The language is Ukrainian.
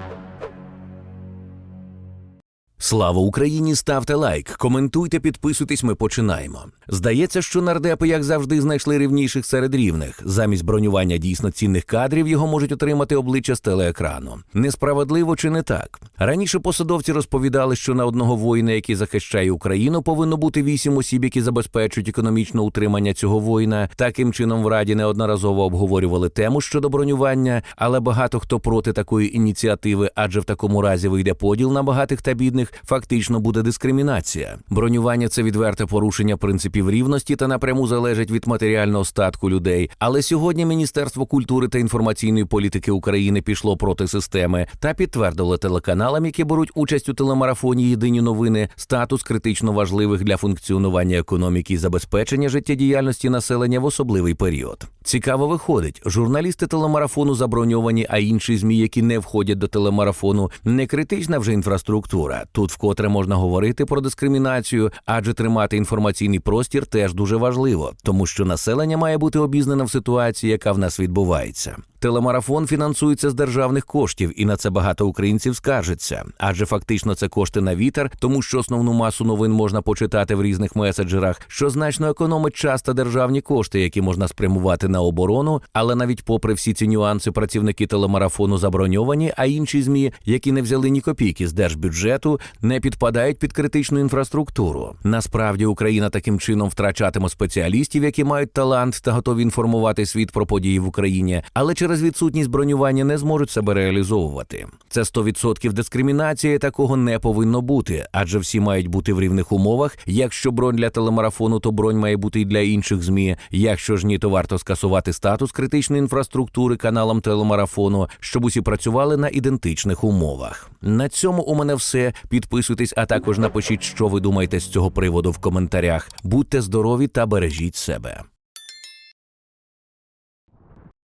Thank you. Слава Україні! Ставте лайк, коментуйте, підписуйтесь. Ми починаємо. Здається, що нардепи, як завжди, знайшли рівніших серед рівних. Замість бронювання дійсно цінних кадрів його можуть отримати обличчя з телеекрану. Несправедливо чи не так? Раніше посадовці розповідали, що на одного воїна, який захищає Україну, повинно бути вісім осіб, які забезпечують економічне утримання цього воїна. Таким чином в раді неодноразово обговорювали тему щодо бронювання, але багато хто проти такої ініціативи, адже в такому разі вийде поділ на багатих та бідних, фактично буде дискримінація. Бронювання це відверте порушення принципів рівності та напряму залежить від матеріального статку людей. Але сьогодні Міністерство культури та інформаційної політики України пішло проти системи та підтвердило телеканалам, які беруть участь у телемарафоні Єдині новини, статус критично важливих для функціонування економіки і забезпечення життєдіяльності населення в особливий період. Цікаво виходить, журналісти телемарафону заброньовані, а інші змі, які не входять до телемарафону, не критична вже інфраструктура. Тут вкотре можна говорити про дискримінацію, адже тримати інформаційний простір теж дуже важливо, тому що населення має бути обізнане в ситуації, яка в нас відбувається. Телемарафон фінансується з державних коштів, і на це багато українців скаржаться. Адже фактично це кошти на вітер, тому що основну масу новин можна почитати в різних меседжерах, що значно економить час та державні кошти, які можна спрямувати на оборону. Але навіть попри всі ці нюанси, працівники телемарафону заброньовані, а інші змі, які не взяли ні копійки з держбюджету, не підпадають під критичну інфраструктуру. Насправді Україна таким чином втрачатиме спеціалістів, які мають талант та готові інформувати світ про події в Україні, але через відсутність бронювання не зможуть себе реалізовувати. Це 100% дискримінація, такого не повинно бути, адже всі мають бути в рівних умовах. Якщо бронь для телемарафону, то бронь має бути і для інших змі. Якщо ж ні, то варто скасувати статус критичної інфраструктури каналам телемарафону, щоб усі працювали на ідентичних умовах. На цьому у мене все. Підписуйтесь, а також напишіть, що ви думаєте з цього приводу в коментарях. Будьте здорові та бережіть себе.